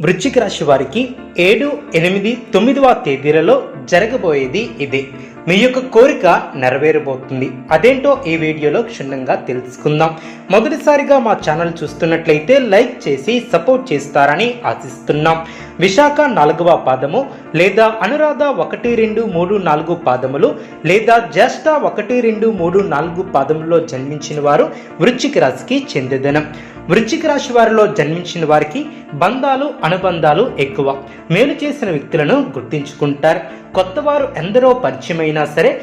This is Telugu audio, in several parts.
వృశ్చిక రాశి వారికి ఏడు ఎనిమిది తొమ్మిదవ తేదీలలో జరగబోయేది ఇదే. మీ యొక్క కోరిక నెరవేరబోతుంది. అదేంటో ఈ వీడియోలో క్షుణ్ణంగా తెలుసుకుందాం. మొదటిసారిగా మా ఛానల్ చూస్తున్నట్లయితే లైక్ చేసి సపోర్ట్ చేస్తారని ఆశిస్తున్నాం. విశాఖ నాలుగవ పాదము లేదా అనురాధ ఒకటి రెండు మూడు నాలుగు పాదములు లేదా జ్యేష్ఠ ఒకటి రెండు మూడు నాలుగు పాదములలో జన్మించిన వారు వృశ్చిక రాశికి చెందిదనం. వృశ్చిక రాశి వారిలో జన్మించిన వారికి బంధాలు అనుబంధాలు ఎక్కువ. మేలు చేసిన వ్యక్తులను గుర్తించుకుంటారు. కొత్త వారు ఎందరో పరిచయమైనా సరే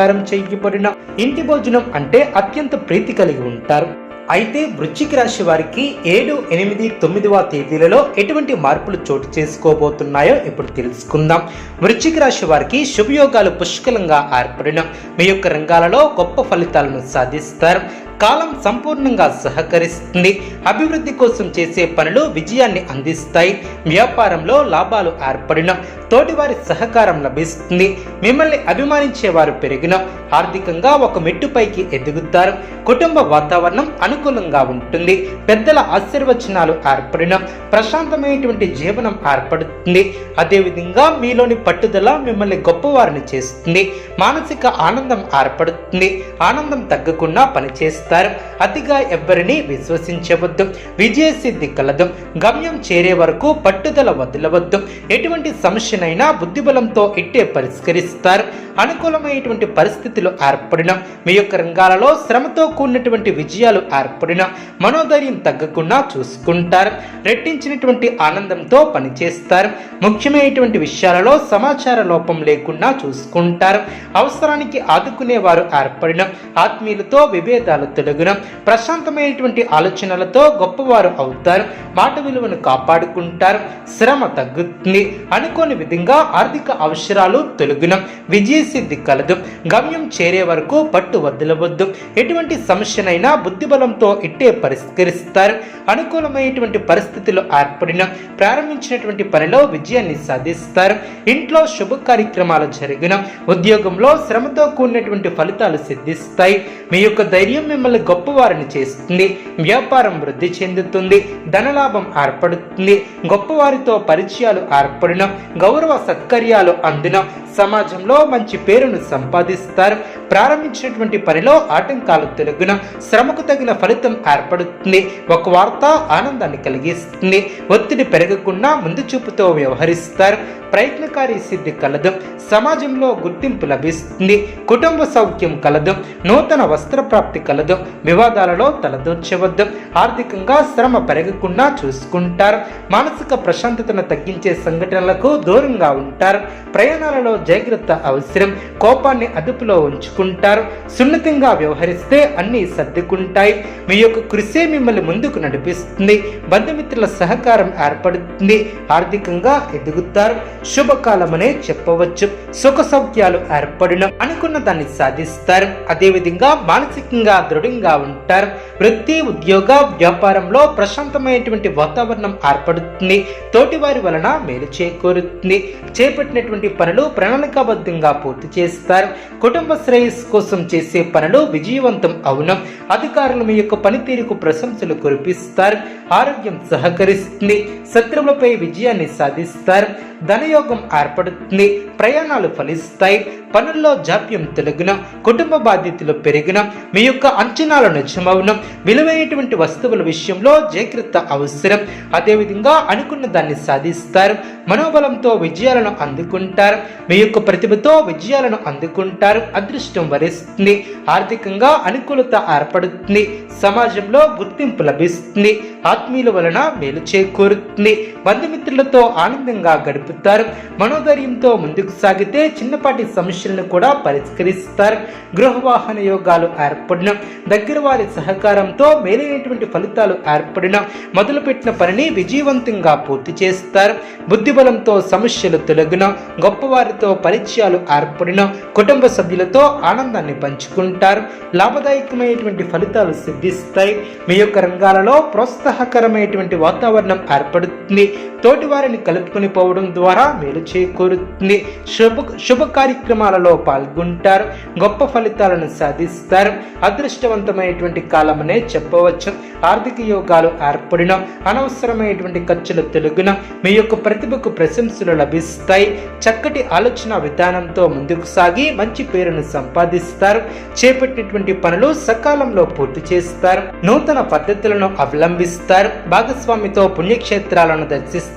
చేయబడిన ఇంటి భోజనం అంటే అత్యంత ప్రీతి కలిగి ఉంటారు. అయితే వృశ్చిక రాశి వారికి ఏడు ఎనిమిది తొమ్మిదవ తేదీలలో ఎటువంటి మార్పులు చోటు చేసుకోబోతున్నాయో ఇప్పుడు తెలుసుకుందాం. వృశ్చిక రాశి వారికి శుభయోగాలు పుష్కలంగా ఏర్పడిన మీ యొక్క రంగాలలో గొప్ప ఫలితాలను సాధిస్తారు. కాలం సంపూర్ణంగా సహకరిస్తుంది. అభివృద్ధి కోసం చేసే పనులు విజయాన్ని అందిస్తాయి. వ్యాపారంలో లాభాలు ఏర్పడిన తోటివారి సహకారం లభిస్తుంది. మిమ్మల్ని అభిమానించే వారు పెరిగిన ఆర్థికంగా ఒక మెట్టుపైకి ఎదుగుతారు. కుటుంబ వాతావరణం అనుకూలంగా ఉంటుంది. పెద్దల ఆశీర్వచనాలు ఏర్పడిన ప్రశాంతమైనటువంటి జీవనం ఏర్పడుతుంది. అదేవిధంగా మీలోని పట్టుదల మిమ్మల్ని గొప్పవారిని చేస్తుంది. మానసిక ఆనందం ఏర్పడుతుంది. ఆనందం తగ్గకుండా పనిచేస్తుంది. పనిచేస్తారు అతిగా ఎవ్వరిని విశ్వసించవద్దు. విజయసిద్ధి కలదు. గమ్యం చేరే వరకు పట్టుదల వదలవద్దు. ఎటువంటి సమస్యనైనా బుద్ధిబలంతో ఇట్టే పరిష్కరిస్తారు. అనుకూలమైనటువంటి పరిస్థితులు ఏర్పడిన మీ యొక్క రంగాలలో శ్రమతో కూడినటువంటి విజయాలు ఏర్పడిన మనోధైర్యం తగ్గకుండా చూసుకుంటారు. రెట్టించినటువంటి ఆనందంతో పనిచేస్తారు. ముఖ్యమైనటువంటి విషయాలలో సమాచార లోపం లేకుండా చూసుకుంటారు. అవసరానికి ఆదుకునేవారు ఏర్పడిన ఆత్మీయులతో విభేదాలు తొలగిన ప్రశాంతమైనటువంటి ఆలోచనలతో గొప్పవారు అవుతారు. మాట విలువను కాపాడుకుంటారు. శ్రమ తగ్గుతుంది. అనుకోని విధంగా ఆర్థిక అవసరాలు తొలగిన విజయసిద్ధి కలదు. గమ్యం చేరే వరకు పట్టు వదలవద్దు. ఎటువంటి సమస్యనైనా బుద్ధిబలంతో ఇట్టే పరిష్కరిస్తారు. అనుకూలమైనటువంటి పరిస్థితులు ఏర్పడిన ప్రారంభించినటువంటి పనిలో విజయాన్ని సాధిస్తారు. ఇంట్లో శుభ కార్యక్రమాలు జరిగిన ఉద్యోగంలో శ్రమతో కూడినటువంటి ఫలితాలు సిద్ధిస్తాయి. మీ యొక్క ధైర్యం మిమ్మల్ని గొప్పవారిని చేస్తుంది వ్యాపారం వృద్ధి చెందుతుంది ధనలాభం ఏర్పడుతుంది గొప్పవారితో పరిచయాలు ఏర్పడిన గౌరవ సత్కర్యాలు అందిన సమాజంలో మంచి పేరును సంపాదిస్తారు ప్రారంభించినటువంటి పనిలో ఆటంకాలు తొలగిన శ్రమకు తగిన ఫలితం ఏర్పడుతుంది ఒక వార్త ఆనందాన్ని కలిగిస్తుంది ఒత్తిడి పెరగకుండా ముందు చూపుతో వ్యవహరిస్తారు ప్రయత్నకారి సిద్ధి కలదు సమాజంలో గుర్తింపు లభిస్తుంది కుటుంబ సౌఖ్యం కలదు నూతన వస్త్ర ప్రాప్తి కలదు వివాదాలలో తలదూర్చవద్దు. ఆర్థికంగా శ్రమ పెరగకుండా చూసుకుంటారు. మానసిక ప్రశాంతతను తగ్గించే సంఘటనలకు దూరంగా ఉంటారు. ప్రయాణాలలో జాగ్రత్త అవసరం. కోపాన్ని అదుపులో ఉంచుకుంటారు. సున్నితంగా వ్యవహరిస్తే అన్నీ సర్దుకుంటాయి. మీ యొక్క కృషి మిమ్మల్ని ముందుకు నడిపిస్తుంది. బంధుమిత్రుల సహకారం ఏర్పడుతుంది. ఆర్థికంగా ఎదుగుతారు. శుభకాలమనే చెప్పవచ్చు. సుఖ సౌఖ్యాలు ఏర్పడిన. అనుకున్న దాన్ని సాధిస్తారు. అదేవిధంగా మానసికంగా దృఢంగా ఉంటారు. వృత్తి ఉద్యోగ వ్యాపారంలో ప్రశాంతమైనటువంటి వాతావరణం ఏర్పడుతుంది. తోటివారి వలన మేలు చేకూరుతుంది. చేపట్టినటువంటి పనులు ప్రణాళికాబద్ధంగా పూర్తి చేస్తారు. కుటుంబ శ్రేయస్సు కోసం చేసే పనులు విజయవంతం అవును. అధికారులు మీ యొక్క పనితీరుకు ప్రశంసలు కురిపిస్తారు. ఆరోగ్యం సహకరిస్తుంది. శత్రువులపై విజయాన్ని సాధిస్తారు. ధనయోగం ఏర్పడుతుంది ప్రయాణాలు ఫలిస్తాయి పనుల్లో జాప్యం తొలగిన కుటుంబ బాధ్యతలు పెరిగిన మీ యొక్క అంచనాలు నిజమవును. విలువైనటువంటి వస్తువుల విషయంలో జాగ్రత్త అవసరం. అదేవిధంగా అనుకున్న దాన్ని సాధిస్తారు మనోబలంతో విజయాలను అందుకుంటారు మీ యొక్క ప్రతిభతో విజయాలను అందుకుంటారు అదృష్టం వరిస్తుంది. ఆర్థికంగా అనుకూలత ఏర్పడుతుంది సమాజంలో గుర్తింపు లభిస్తుంది ఆత్మీయుల వలన మేలు చేకూరుతుంది. బంధుమిత్రులతో ఆనందంగా గడుపుతారు మనోధైర్యంతో ముందుకు సాగితే చిన్నపాటి సమస్యలను కూడా పరిష్కరిస్తారు. గృహవాహన యోగాలు ఏర్పడిన దగ్గర వారి సహకారంతో మేలైనటువంటి ఫలితాలు ఏర్పడిన మొదలుపెట్టిన పనిని విజయవంతంగా పూర్తి చేస్తారు. బుద్ధిబలంతో సమస్యలు తొలగిన గొప్పవారితో పరిచయాలు ఏర్పడిన కుటుంబ సభ్యులతో ఆనందాన్ని పంచుకుంటారు. లాభదాయకమైనటువంటి ఫలితాలు సిద్ధిస్తాయి. మీ యొక్క రంగాలలో ప్రోత్సాహకరమైనటువంటి వాతావరణం ఏర్పడుతుంది. తోటి వారిని కలుపుకొని పోవడం ద్వారా మేలు చేకూరుతుంది. శుభ శుభ కార్యక్రమాలలో పాల్గొంటారు. గొప్ప ఫలితాలను సాధిస్తారు. అదృష్టవంతమైనటువంటి కాలమనే చెప్పవచ్చు. ఆర్థిక యోగాలు ఏర్పడిన అనవసరమైనటువంటి ఖర్చులు తెలుగున మీ యొక్క ప్రతిభకు ప్రశంసలు లభిస్తాయి. చక్కటి ఆలోచన విధానంతో ముందుకు సాగి మంచి పేరును సంపాదిస్తారు. చేపట్టినటువంటి పనులు సకాలంలో పూర్తి చేస్తారు. నూతన పద్ధతులను అవలంబిస్తారు. భాగస్వామితో పుణ్యక్షేత్రాలను దర్శిస్తారు.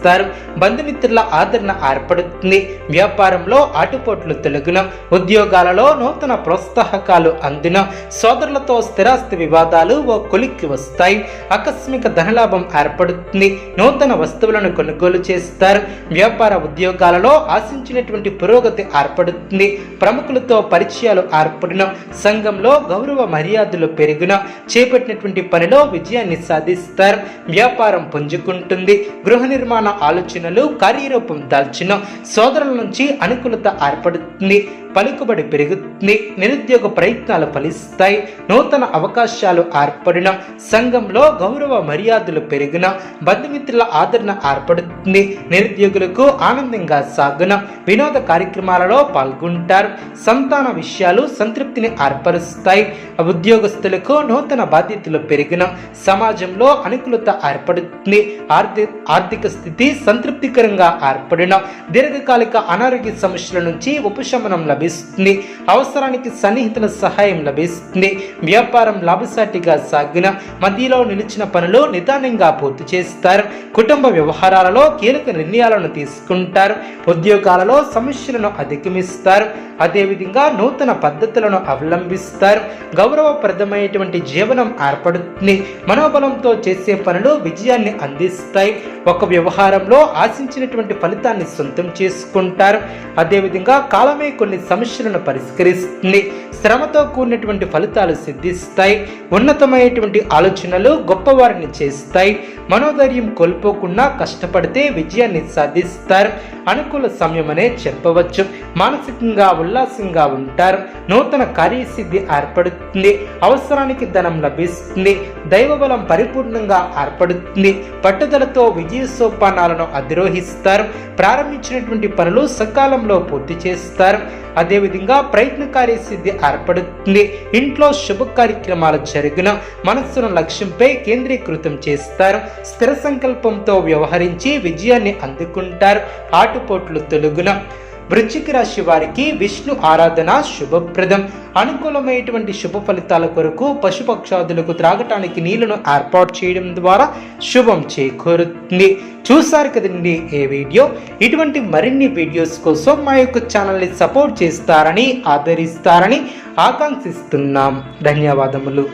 బంధుమిత్రుల ఆదరణ ఏర్పడుతుంది. వ్యాపారంలో ఆటుపోట్లు తొలగిన. ఉద్యోగాలలో నూతన ప్రోత్సాహకాలు అందిన. సోదరులతో స్థిరాస్తి వివాదాలు ఓ కొలిక్కి వస్తాయి. ఆకస్మిక ధనలాభం ఏర్పడుతుంది. నూతన వస్తువులను కొనుగోలు చేస్తారు. వ్యాపార ఉద్యోగాలలో ఆశించినటువంటి పురోగతి ఏర్పడుతుంది. ప్రముఖులతో పరిచయాలు ఏర్పడిన. సంఘంలో గౌరవ మర్యాదలు పెరిగిన. చేపట్టినటువంటి పనిలో విజయాన్ని సాధిస్తారు. వ్యాపారం పుంజుకుంటుంది. గృహ నిర్మాణ ఆలోచనలు కార్యరూపం దాల్చిన సోదరుల నుంచి అనుకూలత ఏర్పడుతుంది పలుకుబడి పెరుగుతుంది నిరుద్యోగ ప్రయత్నాలు ఫలిస్తాయి నూతన అవకాశాలు ఏర్పడిన సంఘంలో గౌరవ మర్యాదలు పెరిగిన బంధుమిత్రుల ఆదరణ ఏర్పడుతుంది నిరుద్యోగులకు ఆనందంగా సాగున వినోద కార్యక్రమాలలో పాల్గొంటారు. సంతాన విషయాలు సంతృప్తిని ఏర్పరుస్తాయి. ఉద్యోగస్తులకు నూతన బాధ్యతలు పెరిగిన సమాజంలో అనుకూలత ఏర్పడుతుంది. ఆర్థిక ఆర్థిక స్థితి సంతృప్తికరంగా ఏర్పడిన దీర్ఘకాలిక అనారోగ్య సమస్యల నుంచి ఉపశమనం లభిస్తుంది. అవసరానికి సన్నిహితుల సహాయం లభిస్తుంది. వ్యాపారం లాభసాటిగా సాగిన మధ్యలో నిలిచిన పనులు నిదానంగా పూర్తి చేస్తారు. కుటుంబ వ్యవహారాలలో కీలక నిర్ణయాలను తీసుకుంటారు. ఉద్యోగాలలో సమస్యలను అధిగమిస్తారు. అదేవిధంగా నూతన పద్ధతులను అవలంబిస్తారు. గౌరవప్రదమైనటువంటి జీవనం ఏర్పడుతుంది. మనోబలంతో చేసే పనులు విజయాన్ని అందిస్తాయి. ఒక వ్యవహారంలో ఆశించినటువంటి ఫలితాన్ని సొంతం చేసుకుంటారు. అదేవిధంగా కాలమే కొన్ని సమస్యలను పరిష్కరిస్తుంది. శ్రమతో కూడినటువంటి ఫలితాలు సిద్ధిస్తాయి. ఉన్నతమైనటువంటి ఆలోచనలు గొప్పవారిని చేస్తాయి. మనోధైర్యం కోల్పోకుండా కష్టపడితే విజయాన్ని సాధిస్తారు. అనుకూల సమయమనే చెప్పవచ్చు. మానసికంగా ఉల్లాసంగా ఉంటారు. నూతన కార్యసిద్ధి ఏర్పడుతుంది. అవసరానికి ధనం లభిస్తుంది. దైవబలం పరిపూర్ణంగా ఏర్పడుతుంది. పట్టుదలతో విజయ సోపానాలను అధిరోహిస్తారు. ప్రారంభించినటువంటి పనులు సకాలంలో పూర్తి చేస్తారు. అదేవిధంగా ప్రయత్న కార్యసిద్ధి ఏర్పడుతుంది. ఇంట్లో శుభ కార్యక్రమాలు జరిగిన మనస్సును లక్ష్యంపై కేంద్రీకృతం చేస్తారు. స్థిర సంకల్పంతో వ్యవహరించి విజయాన్ని అందుకుంటారు. ఆటుపోట్లు తొలుగున. వృశ్చిక రాశి వారికి విష్ణు ఆరాధన శుభప్రదం. అనుకూలమైనటువంటి శుభ ఫలితాల కొరకు పశుపక్షాదులకు త్రాగటానికి నీళ్ళను ఏర్పాటు చేయడం ద్వారా శుభం చేకూరుతుంది. చూసారు కదండి ఏ వీడియో? ఇటువంటి మరిన్ని వీడియోస్ కోసం మా యొక్క ఛానల్ని సపోర్ట్ చేస్తారని ఆదరిస్తారని ఆకాంక్షిస్తున్నాం. ధన్యవాదములు.